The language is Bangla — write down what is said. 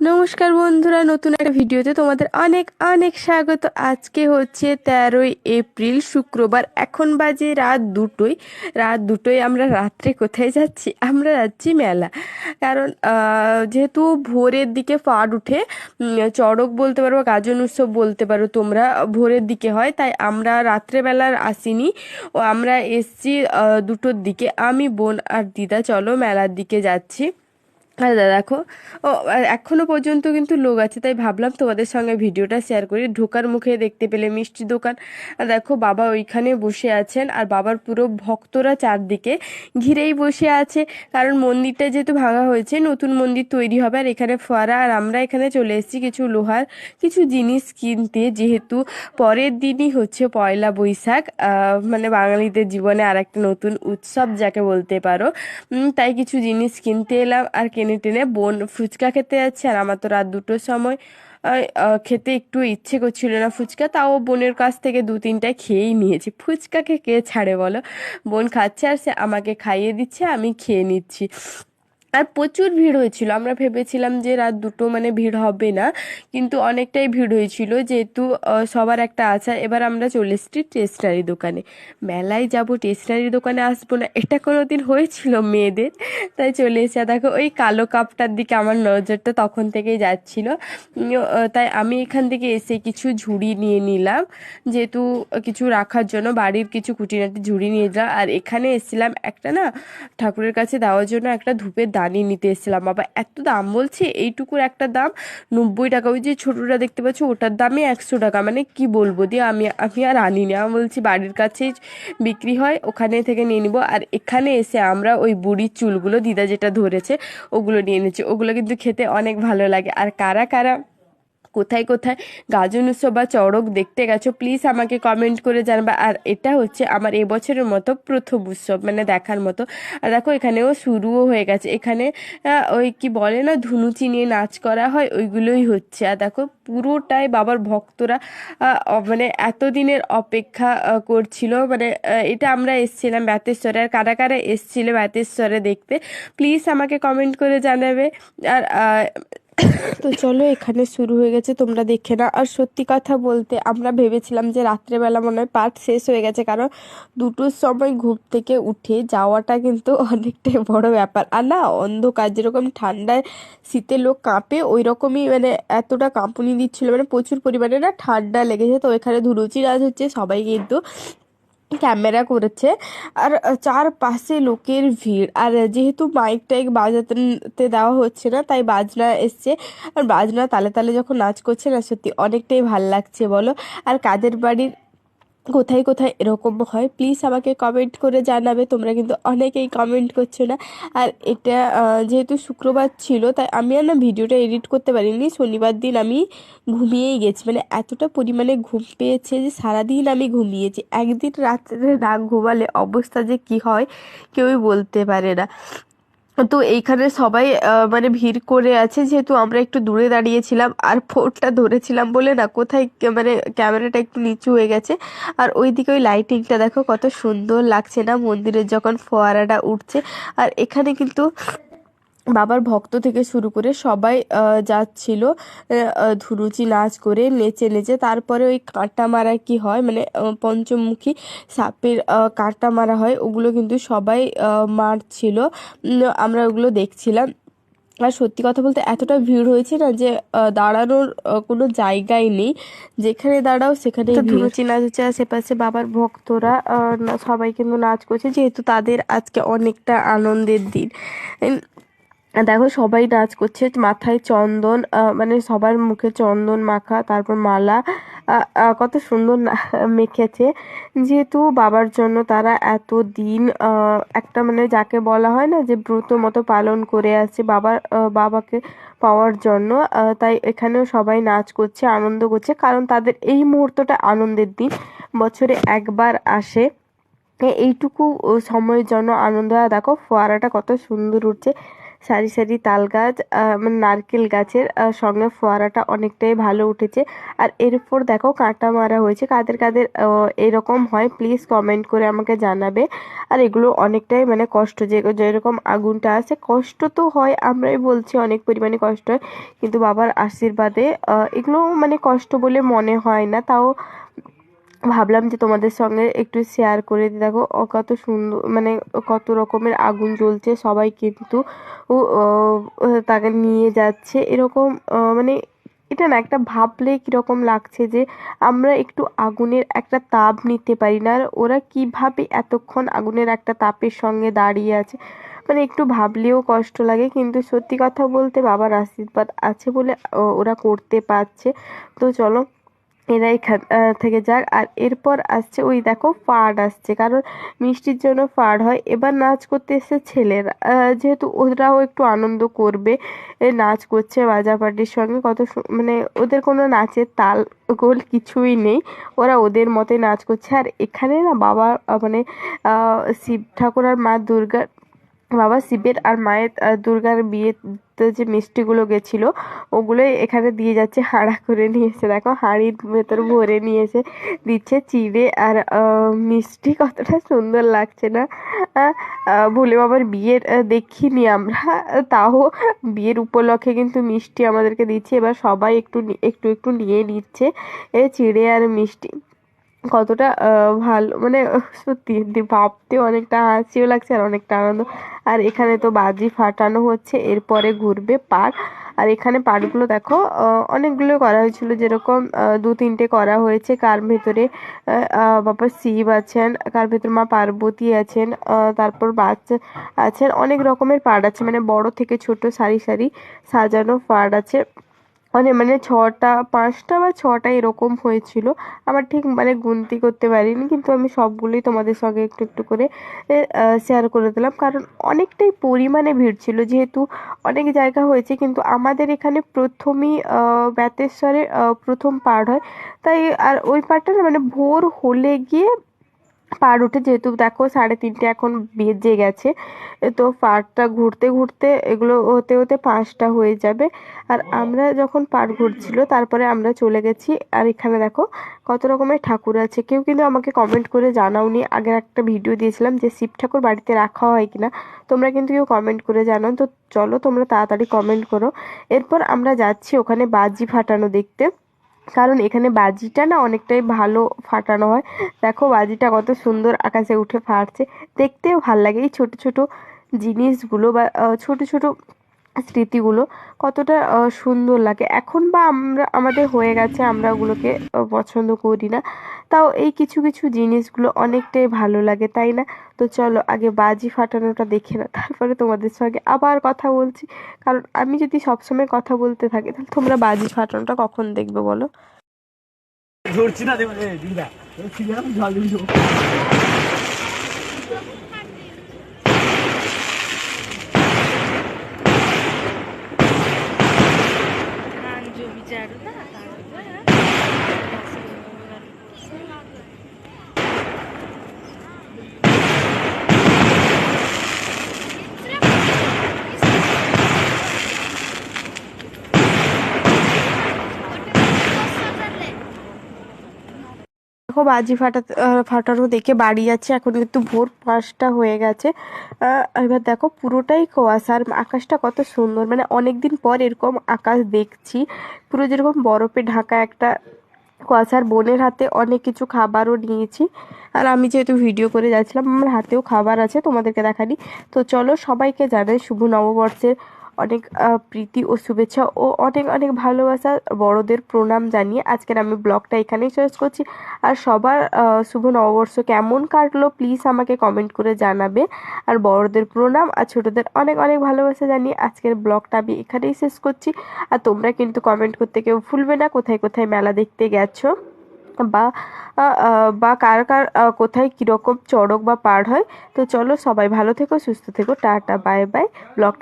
নমস্কার বন্ধুরা, নতুন একটা ভিডিওতে তোমাদের অনেক অনেক স্বাগত। আজকে হচ্ছে তেরোই এপ্রিল, শুক্রবার। এখন বাজে রাত দুটোই। রাত দুটোই আমরা রাত্রে কোথায় যাচ্ছি? আমরা যাচ্ছি মেলা। কারণ যেহেতু ভোরের দিকে ফাট উঠে চড়ক বলতে পারো গাজন উৎসব বলতে পারো, তোমরা ভোরের দিকে হয়। তাই আমরা রাত্রেবেলার আসিনি। ও, আমরা এসছি দুটোর দিকে। আমি, বোন আর দিদা, চলো মেলার দিকে যাচ্ছি। আর দেখো, ও, আর এখনও পর্যন্ত কিন্তু লোক আছে, তাই ভাবলাম তোমাদের সঙ্গে ভিডিওটা শেয়ার করি। ঢোকার মুখে দেখতে পেলে মিষ্টি দোকান। আর দেখো, বাবা ওইখানে বসে আছেন, আর বাবার পুরো ভক্তরা চারদিকে ঘিরেই বসে আছে। কারণ মন্দিরটা যেহেতু ভাঙা হয়েছে, নতুন মন্দির তৈরি হবে, আর এখানে ফোয়ারা, আর আমরা এখানে চলে এসেছি কিছু লোহার, কিছু জিনিস কিনতে। যেহেতু পরের দিনই হচ্ছে পয়লা বৈশাখ মানে বাঙালিদের জীবনে আর একটা নতুন উৎসব, যাকে বলতে পারো। তাই কিছু জিনিস কিনতে এলাম, আর কিনে টেনে বোন ফুচকা খেতে যাচ্ছে, আর আমার তো রাত দুটোর সময় খেতে একটু ইচ্ছে করছিল না ফুচকা, তাও বোনের কাছ থেকে দু তিনটা খেয়েই নিয়েছি। ফুচকাকে কে ছাড়ে বলো? বোন খাচ্ছে আর সে আমাকে খাইয়ে দিচ্ছে, আমি খেয়ে নিচ্ছি। আর প্রচুর ভিড় হয়েছিল। আমরা ভেবেছিলাম যে রাত দুটো মানে ভিড় হবে না, কিন্তু অনেকটাই ভিড় হয়েছিল। যেহেতু সবার একটা আশা এবার আমরা চলে এসেছি স্টেশনারি দোকানে। মেলায় যাব স্টেশনারি দোকানে আসব না, এটা কোনো দিন হয়েছিল মেয়েদের। তাই চলে এসে দেখো, ওই কালো কাপটার দিকে আমার নজরটা তখন থেকেই যাচ্ছিল। তাই আমি এখান থেকে এসে কিছু ঝুড়ি নিয়ে নিলাম। যেহেতু, কিছু রাখার জন্য, বাড়ির কিছু খুঁটিনাটি ঝুড়ি নিয়ে নিলাম আর এখানে এসেছিলাম একটা না, ঠাকুরের কাছে দেওয়ার জন্য একটা ধূপের দানি নিতে এসেছিলাম। বাবা, এত দাম বলছে? এইটুকুর একটা দাম? নব্বই টাকা। ওই যে ছোটোটা দেখতে পাচ্ছি, ওটার দামে একশো টাকা। মানে কি বলব? দিয়ে আমি আমি আর আনিনি আমি বলছি, বাড়ির কাছেই বিক্রি হয়, ওখানে থেকে নিয়ে নিবো। আর এখানে এসে আমরা ওই বুড়ির চুলগুলো, দিদা যেটা ধরেছে, ওগুলো নিয়ে নিচ্ছি ওগুলো কিন্তু খেতে অনেক ভালো লাগে। আর কারা কারা কোথায় কোথায় গাজন উৎসব বা চড়ক দেখতে গেছো প্লিজ আমাকে কমেন্ট করে জানাবা। আর এটা হচ্ছে আমার এবছরের মতো প্রথম উৎসব মানে দেখার মতো। আর দেখো, এখানেও শুরুও হয়ে গেছে। এখানে ওই কি বলে না ধুনুচি নিয়ে নাচ করা হয়, ওইগুলোই হচ্ছে। আর দেখো, পুরোটাই বাবার ভক্তরা মানে এতদিনের অপেক্ষা করছিল। মানে এটা আমরা এসছিলাম ব্যাতেশ্বরে। আর কারা কারা এসছিল ব্যাতেশ্বরে দেখতে প্লিজ আমাকে কমেন্ট করে জানাবে। আর তো চলো, এখানে শুরু হয়ে গেছে, তোমরা দেখে না আর সত্যি কথা বলতে, আমরা ভেবেছিলাম যে রাত্রেবেলা মনে হয় পাঠ শেষ হয়ে গেছে, কারণ দুটোর সময় ঘুম থেকে উঠে যাওয়াটা কিন্তু অনেকটাই বড় ব্যাপার। আর না, অন্ধকার, যেরকম ঠান্ডায় শীতে লোক কাঁপে ওই রকমই মানে এতটা কাঁপুনি দিচ্ছিল মানে প্রচুর পরিমাণে না ঠান্ডা লেগেছে। তো এখানে ধুনুচি নাচ হচ্ছে, সবাই কিন্তু ক্যামেরা করেছে। আর চারপাশে লোকের ভিড়। আর যেহেতু মাইক টাইক বাজাতে দেওয়া হচ্ছে না, তাই বাজনা এসছে। আর বাজনা তালে তালে যখন নাচ করছে না, সত্যি অনেকটাই ভালো লাগছে, বলো। আর কাদের বাড়ির কোথায় কোথায় এরকম হয় প্লিজ আমাকে কমেন্ট করে জানাবে, তোমরা কিন্তু অনেকেই কমেন্ট করছ না। আর এটা যেহেতু শুক্রবার ছিল, তাই আমি আর না ভিডিওটা এডিট করতে পারিনি, শনিবার দিন আমি ঘুমিয়েই গেছি। মানে এতটা পরিমাণে ঘুম পেয়েছে যে সারাদিন আমি ঘুমিয়েছি। একদিন রাত্রে না ঘুমালে অবস্থা যে কি হয়, কেউই বলতে পারে না। তো এইখানে সবাই মানে ভিড় করে আছে, যেহেতু আমরা একটু দূরে দাঁড়িয়েছিলাম, আর ফোনটা ধরেছিলাম বলে না, কোথায় মানে ক্যামেরাটা একটু নিচু হয়ে গেছে। আর ওই দিকে ওই লাইটিংটা দেখো কত সুন্দর লাগছে না, মন্দিরের যখন ফোয়ারাটা উঠছে। আর এখানে কিন্তু বাবার ভক্ত থেকে শুরু করে সবাই আহ, যাচ্ছিল ধুনুচি নাচ করে নেচে নেচে তারপরে ওই কাঁটা মারা কি হয় মানে পঞ্চমুখী সাপের কাঁটা মারা হয় ওগুলো কিন্তু সবাই মারছিল। আমরা ওগুলো দেখছিলাম। আর সত্যি কথা বলতে এতটা ভিড় হয়েছে না যে দাঁড়ানোর কোনো জায়গাই নেই। যেখানে দাঁড়াও সেখানে ধুনুচি নাচ হচ্ছে আশেপাশে বাবার ভক্তরা আহ, সবাই কিন্তু নাচ করছে যেহেতু তাদের আজকে অনেকটা আনন্দের দিন। দেখো সবাই নাচ করছে, মাথায় চন্দন মানে সবার মুখে চন্দন মাখা, তারপর মালা কত সুন্দর মেখেছে। যেহেতু বাবার জন্য তারা এত দিন একটা মানে যাকে বলা হয় না যে ব্রত মতো পালন করে আছে বাবার বাবাকে পাওয়ার জন্য তাই এখানেও সবাই নাচ করছে, আনন্দ করছে। কারণ তাদের এই মুহূর্তটা আনন্দের দিন, বছরে একবার আসে। এইটুকু সময়ের জন্য আনন্দ। দেখো, ফোয়ারাটা কত সুন্দর উঠছে। সারি সারি তাল গাছ মানে নারকেল গাছের সঙ্গে ফোয়ারাটা অনেকটাই ভালো উঠেছে। আর এরপর দেখো কাঁটা মারা হয়েছে। কাদের কাদের এরকম হয় প্লিজ কমেন্ট করে আমাকে জানাবে। আর এগুলো অনেকটাই মানে কষ্ট, যে, যেরকম আগুনটা আছে, কষ্ট তো হয়, আমরাই বলছি অনেক পরিমাণে কষ্ট হয়। কিন্তু বাবার আশীর্বাদে এগুলো মানে কষ্ট বলে মনে হয় না। তাও ভাবলাম যে তোমাদের সঙ্গে একটু শেয়ার করে দিই। দেখো কত সুন্দর মানে কত রকমের আগুন জ্বলছে, সবাই কিন্তু তাকে নিয়ে যাচ্ছে। এরকম মানে এটা না, একটা ভাবলে কীরকম লাগছে যে আমরা একটু আগুনের একটা তাপ নিতে পারি না। আর ওরা কীভাবে এতক্ষণ আগুনের একটা তাপের সঙ্গে দাঁড়িয়ে আছে? মানে একটু ভাবলেও কষ্ট লাগে, কিন্তু সত্যি কথা বলতে বাবার আশীর্বাদ আছে বলে ওরা করতে পারছে। তো চলো এরা এখান থেকে যাক। আর এরপর আসছে ওই দেখো ফাড আসছে, কারণ মিষ্টির জন্য ফাড হয়। এবার নাচ করতে এসেছে ছেলেরা। যেহেতু ওরাও একটু আনন্দ করবে নাচ করছে বাজা পার্টির সঙ্গে। কত মানে ওদের কোনো নাচের তাল গোল কিছুই নেই। ওরা ওদের মতে নাচ করছে। আর এখানে না বাবা মানে শিব ঠাকুর আর মা দুর্গার বাবা শিবের আর মায়ের দুর্গার বিয়েতে যে মিষ্টিগুলো গেছিল, ওগুলোই এখানে দিয়ে যাচ্ছে, হাঁড়া করে নিয়ে এসে দেখো, হাঁড়ির ভেতর ভরে নিয়ে এসে দিচ্ছে চিড়ে আর মিষ্টি। কতটা সুন্দর লাগছে না? ভোলে বাবার বিয়ের দেখিনি আমরা। তাও বিয়ের উপলক্ষে কিন্তু মিষ্টি আমাদেরকে দিচ্ছে। এবার সবাই একটু একটু একটু নিয়ে নিচ্ছে, এ চিড়ে আর মিষ্টি। কতটা ভালো মানে সত্যি ভাবতে অনেকটা হাসিও লাগছে আর অনেকটা আনন্দ। আর এখানে তো বাজি ফাটানো হচ্ছে, এরপরে ঘুরবে পার আর এখানে পারগুলো দেখো অনেকগুলো করা হয়েছিল, যেরকম দু তিনটে করা হয়েছে। কার ভেতরে বাবা শিব আছেন, কার ভেতরে মা পার্বতী আছেন তারপর বাচ্চা আছেন। অনেক রকমের পাড় আছে মানে বড় থেকে ছোট সারি সারি সাজানো পাড় আছে। অনেক মানে ছটা পাঁচটা বা ছটা এরকম হয়েছিল। আমার ঠিক মানে গুনতি করতে পারিনি কিন্তু আমি সবগুলোই তোমাদের সঙ্গে একটু একটু করে শেয়ার করে দিলাম। কারণ অনেকটাই পরিমাণে ভিড় ছিল। যেহেতু অনেক জায়গা হয়েছে কিন্তু আমাদের এখানে প্রথমেই আহ, বেতেশ্বরে প্রথম পার হয়। তাই আর ওই পারটা না মানে ভোর হলে গিয়ে পার উঠে যেহেতু দেখো সাড়ে তিনটে এখন বেজে গেছে তো পাড়টা ঘুরতে ঘুরতে এগুলো হতে হতে পাঁচটা হয়ে যাবে। আর আমরা যখন পার ঘুরছিল তারপরে আমরা চলে গেছি। আর এখানে দেখো কত রকমের ঠাকুর আছে। কেউ কিন্তু আমাকে কমেন্ট করে জানাওনি। আগের একটা ভিডিও দিয়েছিলাম যে শিব ঠাকুর বাড়িতে রাখা হয় কিনা। তোমরা কিন্তু কেউ কমেন্ট করে জানাও। তো চলো তোমরা তাড়াতাড়ি কমেন্ট করো। এরপর আমরা যাচ্ছি ওখানে বাজি ফাটানো দেখতে। কারণ এখানে বাজিটা না অনেকটাই ভালো ফাটানো হয়। দেখো বাজিটা কত সুন্দর আকাশে উঠে ফাটছে। দেখতেও ভালো লাগে এই ছোটো ছোটো জিনিসগুলো বা ছোটো ছোট স্মৃতিগুলো কতটা সুন্দর লাগে। এখন বা আমরা, আমাদের হয়ে গেছে, আমরা ওগুলোকে পছন্দ করি না। তাও এই কিছু কিছু জিনিসগুলো অনেকটাই ভালো লাগে, তাই না? তো চলো, আগে বাজি ফাটানোটা দেখে না তারপরে তোমাদের সঙ্গে আবার কথা বলছি। কারণ আমি যদি সবসময় কথা বলতে থাকি, তাহলে তোমরা বাজি ফাটানোটা কখন দেখবে বলো? ঝরছি না দেবে দিদা দেখো বাজি ফাটা ফাটানো দেখে বাড়ি যাচ্ছে। এখন কিন্তু ভোর পাঁচটা হয়ে গেছে। এবার দেখো পুরোটাই কুয়াশা আর আকাশটা কত সুন্দর। মানে অনেক দিন পর এরকম আকাশ দেখছি। পুরো যেরকম বরফে ঢাকা একটা কুয়াশার বোনের হাতে অনেক কিছু খাবারও নিয়েছি। আর আমি যেহেতু ভিডিও করে যাচ্ছিলাম, আমার হাতেও খাবার আছে, তোমাদেরকে দেখানি। তো চলো সবাইকে জানাই শুভ নববর্ষের অনেক প্রীতি ও শুভেচ্ছা ও অনেক অনেক ভালোবাসা। বড়দের প্রণাম জানিয়ে আজকের আমি ব্লগটা এখানেই শেষ করছি। আর সবার শুভ নববর্ষ কেমন কাটলো প্লিজ আমাকে কমেন্ট করে জানাবে। আর বড়দের প্রণাম আর ছোটদের অনেক অনেক ভালোবাসা জানিয়ে আজকের ব্লগটা আমি এখানেই শেষ করছি। আর তোমরা কিন্তু কমেন্ট করতে কেউ ভুলবে না কোথায় কোথায় মেলা দেখতে গেছো বা বা কার কার কোথায় কীরকম চড়ক বা পার হয়। তো চলো সবাই ভালো থেকো, সুস্থ থেকো, টাটা, বাই বাই। ব্লগটা